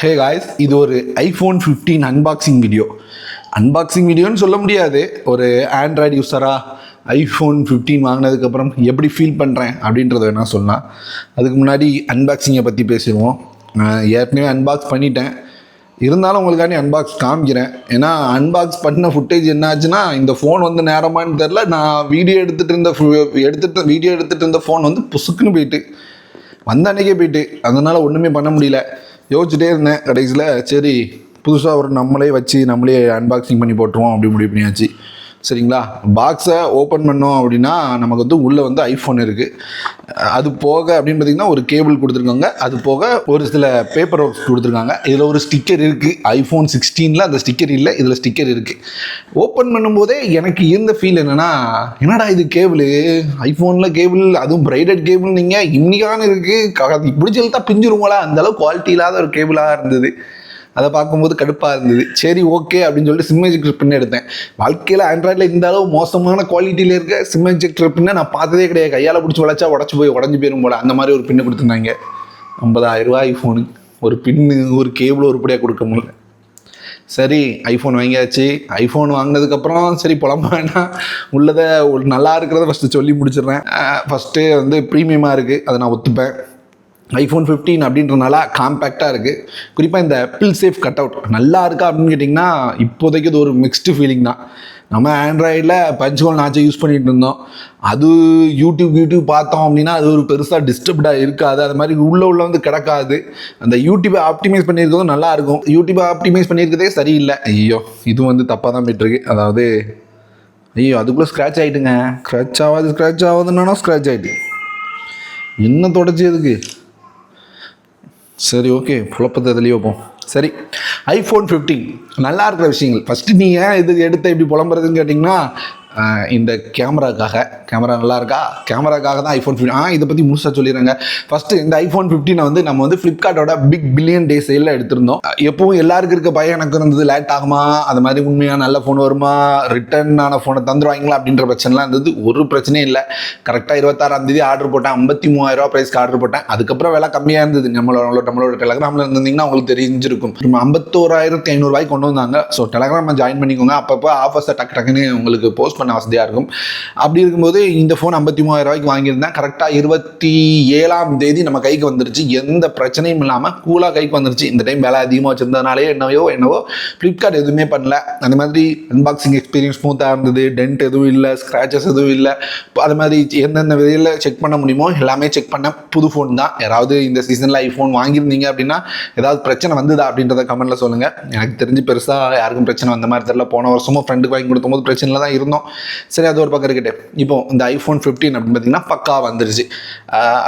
ஹே guys இது ஒரு iPhone fifteen unboxing video unboxing வீடியோன்னு சொல்ல முடியாது. ஒரு ஆண்ட்ராய்டு யூஸராக ஐஃபோன் ஃபிஃப்டீன் வாங்கினதுக்கப்புறம் எப்படி ஃபீல் பண்ணுறேன் அப்படின்றத வேணால் சொல்லலாம். அதுக்கு முன்னாடி அன்பாக்சிங்கை பற்றி பேசிடுவோம். ஏற்கனவே அன்பாக்ஸ் பண்ணிட்டேன். இருந்தாலும் உங்களுக்காண்டி அன்பாக்ஸ் காமிக்கிறேன். ஏன்னா அன்பாக்ஸ் பண்ண ஃபுட்டேஜ் என்ன ஆச்சுன்னா இந்த ஃபோன் வந்து நேரமான்னு தெரில நான் வீடியோ எடுத்துகிட்டு இருந்த எடுத்துகிட்டு வீடியோ எடுத்துகிட்டு இருந்த ஃபோன் வந்து புசுக்குன்னு போயிட்டு வந்த அன்னைக்கே போயிட்டு. அதனால் ஒன்றுமே பண்ண முடியல. யோசிச்சுட்டே இருந்தேன். கடைசியில் சரி புதுசாக ஒரு நம்மளே வச்சு நம்மளே அன்பாக்சிங் பண்ணி போட்டுருவோம் அப்படி முடிவு பண்ணியாச்சு சரிங்களா? பாக்ஸை ஓப்பன் பண்ணோம் அப்படின்னா நமக்கு வந்து உள்ளே வந்து ஐஃபோன் இருக்குது அது போக அப்படின்னு பார்த்தீங்கன்னா ஒரு கேபிள் கொடுத்துருக்காங்க. அது போக ஒரு சில பேப்பர் ஒர்க்ஸ் கொடுத்துருக்காங்க. இதில் ஒரு ஸ்டிக்கர் இருக்குது ஐஃபோன் சிக்ஸ்டீனில் அந்த ஸ்டிக்கர் இல்லை. இதில் ஸ்டிக்கர் இருக்குது ஓப்பன் பண்ணும்போதே எனக்கு இருந்த ஃபீல் என்னென்னா என்னடா இது கேபிள் ஐஃபோனில் கேபிள் அதுவும் பிரைடட் கேபிள் நீங்கள் இன்னிக்கான இருக்குது பிடிச்சி இழுத்தா பிஞ்சிருங்களா அந்த அளவு குவாலிட்டி இல்லாத ஒரு கேபிளாக இருந்தது. அதை பார்க்கும்போது கடுப்பாக இருந்தது. சரி ஓகே அப்படின்னு சொல்லிட்டு சிம் எஜெக்டர் பின் எடுத்தேன். வாழ்க்கையில் ஆண்ட்ராய்டில் இந்த அளவு மோசமான குவாலிட்டியில் இருக்க சிம் எஜெக்டர் பின்னை நான் பார்த்ததே கிடையாது. கையால் பிடிச்சி உழைச்சா உடச்சி போய் உடஞ்சி போயிரும் போல. அந்த மாதிரி ஒரு பின்னு கொடுத்துருந்தாங்க. ஐம்பதாயிரம் ரூபா ஐஃபோனு ஒரு பின்னு ஒரு கேபிள் உருப்படியாக கொடுக்க முடியல. சரி ஐஃபோன் வாங்கியாச்சு. ஐஃபோன் வாங்கினதுக்கப்புறம் சரி புலம்பானா உள்ளதை நல்லா இருக்கிறத ஃபஸ்ட்டு சொல்லி முடிச்சிடுறேன். ஃபஸ்ட்டு வந்து ப்ரீமியமாக இருக்குது அதை நான் ஒத்துப்பேன். ஐஃபோன் ஃபிஃப்டீன் அப்படின்றனால காம்பேக்டாக இருக்குது குறிப்பாக இந்த பில் சேஃப் கட் அவுட் நல்லா இருக்கா அப்படின்னு கேட்டிங்கன்னா இப்போதைக்கு இது ஒரு மிக்ஸ்டு ஃபீலிங் தான். நம்ம ஆண்ட்ராய்டில் பஞ்சுகோல் நாச்சை யூஸ் பண்ணிகிட்டு இருந்தோம். அது யூடியூப் யூடியூப் பார்த்தோம் அப்படின்னா அது ஒரு பெருசாக டிஸ்டர்ப்டாக இருக்காது. அது மாதிரி உள்ளே உள்ள வந்து கிடக்காது. அந்த யூடியூப்பை ஆப்டிமைஸ் பண்ணியிருக்கிறதும் நல்லாயிருக்கும் யூடியூப்பை ஆப்டிமைஸ் பண்ணியிருக்கிறதே சரியில்லை. ஐயோ இது வந்து தப்பாக தான் போயிட்டுருக்கு. அதாவது ஐயோ அதுக்குள்ளே ஸ்க்ராட்ச் ஆகிட்டுங்க ஸ்க்ராட்ச் ஆகாது ஸ்க்ராட்ச் ஆகாதுன்னா ஸ்க்ராட்ச் ஆகிட்டு என்ன தொடச்சி எதுக்கு சரி ஓகே குழப்பத்தை தெளிய சரி ஐஃபோன் ஃபிஃப்டீன் நல்லா இருக்கிற விஷயங்கள். ஃபஸ்ட்டு நீ ஏன் இது எடுத்த இப்படி புலம்புறதுன்னு கேட்டிங்கன்னா இந்த கேமராக்காக கேமரா நல்லா இருக்கா? கேமராக்காக தான் ஐஃபோன் ஃபிஃப்டி ஆ இதை பற்றி முழுசாக சொல்லிடுறாங்க. ஃபஸ்ட்டு இந்த ஐஃபோன் ஃபிஃப்டினை வந்து நம்ம வந்து ஃப்ளிப்கார்ட்டோட பிக் பில்லியன் டே சேலில் எடுத்திருந்தோம். எப்பவும் எல்லாருக்கும் இருக்க பயம் எனக்கு இருந்தது லேட் ஆகுமா? அது மாதிரி உண்மையாக நல்ல ஃபோன் வருமா? ரிட்டர்ன் ஆன ஃபோனை தந்துடுவாங்களா அப்படின்ற பிரச்சனைலாம் இருந்தது. ஒரு பிரச்சனையும் இல்லை. கரெக்டாக இருபத்தாறாம் தேதி ஆர்டர் போட்டேன். ஐம்பத்தி மூவாயிரம் ப்ரைஸ்க்கு ஆர்டர் போட்டேன். அதுக்கப்புறம் விலை கம்மியாக இருந்தது. நம்மளோட நம்மளோட டெலகிராமில் இருந்தீங்கன்னா உங்களுக்கு தெரிஞ்சிருக்கும். நம்ம ஐம்பத்தோராயிரத்தி ஐநூறுரூவாய்க்கு கொண்டு வந்தாங்க. ஸோ டெலகிராம் ஜாயின் பண்ணிக்கோங்க. அப்பப்போ ஆஃபர்ஸை டக்கு டக்குன்னு உங்களுக்கு போஸ்ட் பண்ண வசதியாக இருக்கும். அப்படி இருக்கும்போது இந்த ஃபோன் ஐம்பத்தி மூவாயிரம் ரூபாய்க்கு வாங்கியிருந்தேன். கரெக்டாக இருபத்தி ஏழாம் தேதி நம்ம கைக்கு வந்துருச்சு. எந்த பிரச்சனையும் இல்லாமல் கூலாக கைக்கு வந்துருச்சு. இந்த டைம் விலை அதிகமாக வச்சிருந்ததுனாலே என்னவோ என்னவோ ஃப்ளிப்கார்ட் எதுவுமே பண்ணல. அந்த மாதிரி அன்பாக்சிங் எக்ஸ்பீரியன்ஸ் ஸ்மூத்தாக இருந்தது. டென்ட் எதுவும் இல்லை ஸ்க்ராச்சஸ் எதுவும் இல்லை. அது மாதிரி எந்தெந்த விதையில் செக் பண்ண முடியுமோ எல்லாமே செக் பண்ண புது ஃபோன் தான். யாராவது இந்த சீசனில் ஐஃபோன் வாங்கியிருந்தீங்க அப்படின்னா ஏதாவது பிரச்சனை வந்ததா அப்படின்றத கமெண்ட்டில் சொல்லுங்கள் எனக்கு தெரிஞ்சு பெருசாக யாருக்கும் பிரச்சனை வந்த மாதிரி தெரியல. போன வருஷமும் ஃப்ரெண்டுக்கு வாங்கி கொடுக்கும்போது பிரச்சனையில் தான் இருந்தோம். சரி அது ஒரு பக்கம் இருக்கட்டும். இப்போ இந்த ஐஃபோன் ஃபிஃப்டீன் அப்படின்னு பார்த்தீங்கன்னா பக்கா வந்துருச்சு.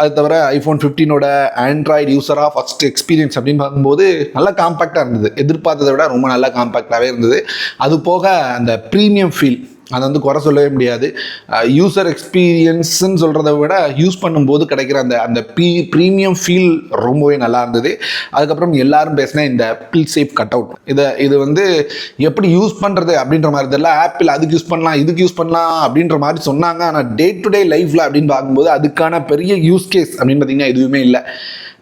அது தவிர ஐஃபோன் ஃபிஃப்டீனோட ஆண்ட்ராய்டு யூஸராக ஃபஸ்ட் எக்ஸ்பீரியன்ஸ் அப்படின்னு பார்க்கும்போது நல்லா காம்பேக்டாக இருந்தது. எதிர்பார்த்ததை விட ரொம்ப நல்லா காம்பேக்டாகவே இருந்தது. அது போக அந்த ப்ரீமியம் ஃபீல் அதை வந்து குறை சொல்லவே முடியாது. யூசர் எக்ஸ்பீரியன்ஸ்ன்னு சொல்கிறத விட யூஸ் பண்ணும்போது கிடைக்கிற அந்த அந்த பீ ப்ரீமியம் ஃபீல் ரொம்பவே நல்லா இருந்தது. அதுக்கப்புறம் எல்லாரும் பேசின இந்த பில் சேஃப் கட் அவுட் இதை இது வந்து எப்படி யூஸ் பண்ணுறது அப்படின்ற மாதிரி இதெல்லாம் ஆப்பிள் அதுக்கு யூஸ் பண்ணலாம் இதுக்கு யூஸ் பண்ணலாம் அப்படின்ற மாதிரி சொன்னாங்க. ஆனால் டே டு டே லைஃப்பில் அப்படின்னு பார்க்கும்போது அதுக்கான பெரிய யூஸ் கேஸ் அப்படின்னு பார்த்தீங்கன்னா எதுவுமே இல்லை.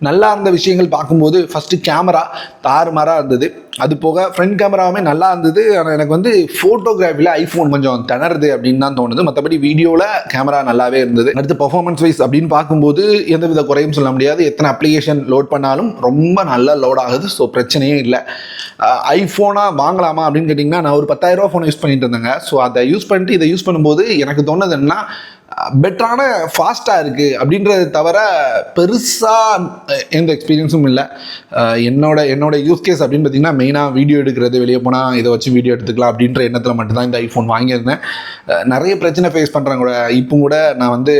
நல்லா இருந்த விஷயங்கள் பார்க்கும்போது ஃபஸ்ட்டு கேமரா தாறுமாறாக இருந்தது. அது போக ஃப்ரண்ட் கேமராவுமே நல்லா இருந்தது. ஆனால் எனக்கு வந்து ஃபோட்டோகிராஃபியில் ஐஃபோன் கொஞ்சம் திணறுது அப்படின்னு தான் தோணுது. மற்றபடி வீடியோவில் கேமரா நல்லாவே இருந்தது. அடுத்து பர்ஃபார்மன்ஸ் வைஸ் அப்படின்னு பார்க்கும்போது எந்தவித குறையும் சொல்ல முடியாது. எத்தனை அப்ளிகேஷன் லோட் பண்ணாலும் ரொம்ப நல்லா லோட் ஆகுது. ஸோ பிரச்சனையே இல்லை. ஐஃபோனாக வாங்கலாமா அப்படின்னு கேட்டிங்கன்னா நான் ஒரு பத்தாயிரரூபா ஃபோன் யூஸ் பண்ணிட்டு இருந்தேங்க. ஸோ அதை யூஸ் பண்ணிட்டு இதை யூஸ் பண்ணும்போது எனக்கு தோணுது என்னன்னா பெட்டரான ஃபாஸ்ட்டாக இருக்குது அப்படின்றத தவிர பெருசாக எந்த எக்ஸ்பீரியன்ஸும் இல்லை. என்னோட என்னோட யூஸ் கேஸ் அப்படின்னு பார்த்தீங்கன்னா மெயினாக வீடியோ எடுக்கிறது வெளியே போனால் இதை வச்சு வீடியோ எடுத்துக்கலாம் அப்படின்ற எண்ணத்தில் மட்டும்தான் இந்த ஐஃபோன் வாங்கியிருந்தேன். நிறைய பிரச்சனை ஃபேஸ் பண்ணுறாங்க கூட. இப்போ கூட நான் வந்து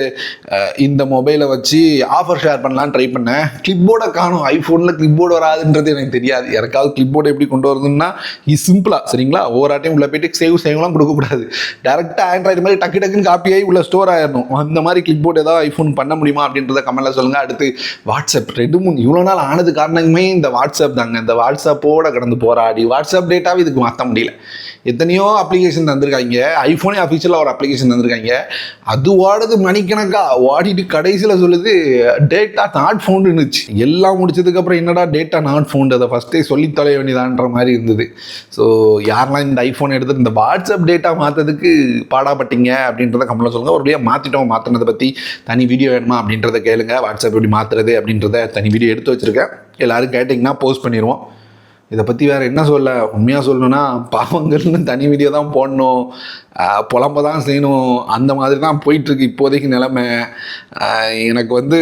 இந்த மொபைலை வச்சு ஆஃபர் ஷேர் பண்ணலாம் ட்ரை பண்ணேன். கிளிப்போர்டை காணும். ஐஃபோனில் கிளிப்போர்டு வராதுன்றது எனக்கு தெரியாது. யாருக்காவது கிளிப்போர்டு எப்படி கொண்டு வரதுன்னா இது சிம்பிளாக சரிங்களா? ஒவ்வொரு ஆட்டையும் உள்ள போயிட்டு சேவ் சேவ்லாம் கொடுக்கக்கூடாது. டேரெக்டாக ஆண்ட்ராய்டு மாதிரி டக்கு டக்குன்னு காப்பி ஆகி உள்ள ஸ்டோர் ஆயிடணும் அந்த மாதிரி கிளிப்போர்டு ஏதாவது ஐஃபோன் பண்ண முடியுமா அப்படின்றத கமெண்ட்ல சொல்லுங்கள் அடுத்து வாட்ஸ்அப் ரெண்டு மூணு இவ்வளோ நாள் ஆனது காரணமே இந்த வாட்ஸ்அப் தாங்க. இந்த வாட்ஸ்அப்போட கடந்து போராடி வாட்ஸ்அப் டேட்டாவே இதுக்கு மாற்ற முடியல. எத்தனையோ அப்ளிகேஷன் தந்திருக்காங்க. ஐஃபோனே அஃபிஷியலாக ஒரு அப்ளிகேஷன் தந்திருக்காங்க. அது ஓடுது மணிக்கணக்கா. ஓடிட்டு கடைசியில் சொல்லுது டேட்டா நாட் ஃபவுண்டுன்னுச்சு எல்லாம் முடிச்சதுக்கப்புறம் என்னடா டேட்டா நாட் ஃபவுண்டு அதை ஃபஸ்ட்டே சொல்லி தொலைய வேண்டியதான்ற மாதிரி இருந்தது. ஸோ யாரெல்லாம் இந்த ஐஃபோன் எடுத்து இந்த வாட்ஸ்அப் டேட்டா மாற்றதுக்கு பாடாப்பட்டீங்க அப்படின்றத கம்மல சொல்லுங்கள் ஒரு வழியாக மாற்றிட்டோம் மாற்றினதை பற்றி தனி வீடியோ வேணுமா அப்படின்றத கேளுங்க. வாட்ஸ்அப் எப்படி மாற்றுறது அப்படின்றத தனி வீடியோ எடுத்து வச்சுருக்கேன். எல்லோரும் கேட்டிங்கன்னா போஸ்ட் பண்ணிடுவோம் இதை பற்றி வேறு என்ன சொல்ல? உண்மையாக சொல்லணும்னா பாவங்கள்னு தனி வீடியோ தான் போடணும். புலம்ப தான் செய்யணும். அந்த மாதிரி தான் போயிட்டுருக்கு இப்போதைக்கு நிலமை. எனக்கு வந்து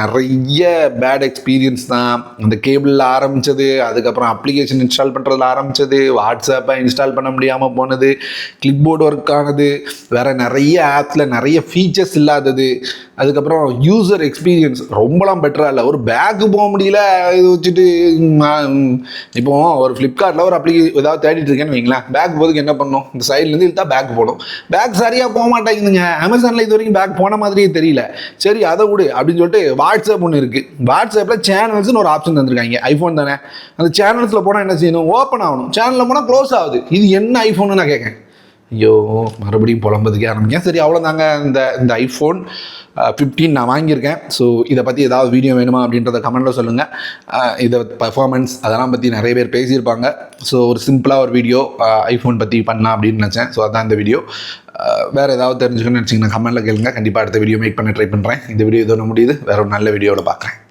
நிறைய பேட் எக்ஸ்பீரியன்ஸ் தான். அந்த கேபிளில் ஆரம்பித்தது அதுக்கப்புறம் அப்ளிகேஷன் இன்ஸ்டால் பண்ணுறதுல ஆரம்பித்தது வாட்ஸ்அப்பை இன்ஸ்டால் பண்ண முடியாமல் போனது கிளிக் போர்டு ஒர்க் ஆனது வேறு நிறைய ஆப்பில் நிறைய ஃபீச்சர்ஸ் இல்லாதது. அதுக்கப்புறம் யூசர் எக்ஸ்பீரியன்ஸ் ரொம்பலாம் பெட்டராக இல்லை. ஒரு பேக்கு போக முடியல இது வச்சுட்டு இப்போ ஒரு ஃப்ளிப்கார்ட்டில் ஒரு அப்ளிகே ஏதாவது தேடிட்டு இருக்கேன்னு வைங்களேன். பேக் போதுக்கு என்ன பண்ணணும் இந்த சைட்லேருந்து இழுத்தா பேக் போடும். பேக் சரியாக போக மாட்டேங்குதுங்க. அமேசானில் இது வரைக்கும் பேக் போன மாதிரியே தெரியல. சரி அதை விடு அப்படின்னு சொல்லிட்டு வாட்ஸ்அப் ஒன்று இருக்குது வாட்ஸ்அப்பில் சேனல்ஸ்னு ஒரு ஆப்ஷன் தந்திருக்காங்க. ஐஃபோன் தானே. அந்த சேனல்ஸில் போனால் என்ன செய்யணும்? ஓப்பன் ஆகணும். சேனலில் போனால் க்ளோஸ் ஆகுது. இது என்ன ஐஃபோன்னு நான் கேட்கேன் ஐயோ மறுபடியும் புலம்பதுக்கே ஆரம்பிக்கேன் சரி அவ்வளோதாங்க இந்த இந்த ஐஃபோன் ஃபிஃப்டீன் நான் வாங்கியிருக்கேன். ஸோ இதை பற்றி ஏதாவது வீடியோ வேணுமா அப்படின்றத கமெண்ட்டில் சொல்லுங்கள் இதை பர்ஃபார்மன்ஸ் அதெல்லாம் பற்றி நிறைய பேர் பேசியிருப்பாங்க. ஸோ ஒரு சிம்பிளாக ஒரு வீடியோ ஐஃபோன் பற்றி பண்ணலாம் அப்படின்னு நினச்சேன். ஸோ அதான் இந்த வீடியோ வேறு ஏதாவது தெரிஞ்சுக்கணும்னு நினச்சிங்கன்னா கமெண்ட்டில் கேளுங்க. கண்டிப்பாக அடுத்த வீடியோ மேக் பண்ண ட்ரை பண்ணுறேன் இந்த வீடியோ இதோட முடியுது. வேறு ஒரு நல்ல வீடியோவில் பார்க்குறேன்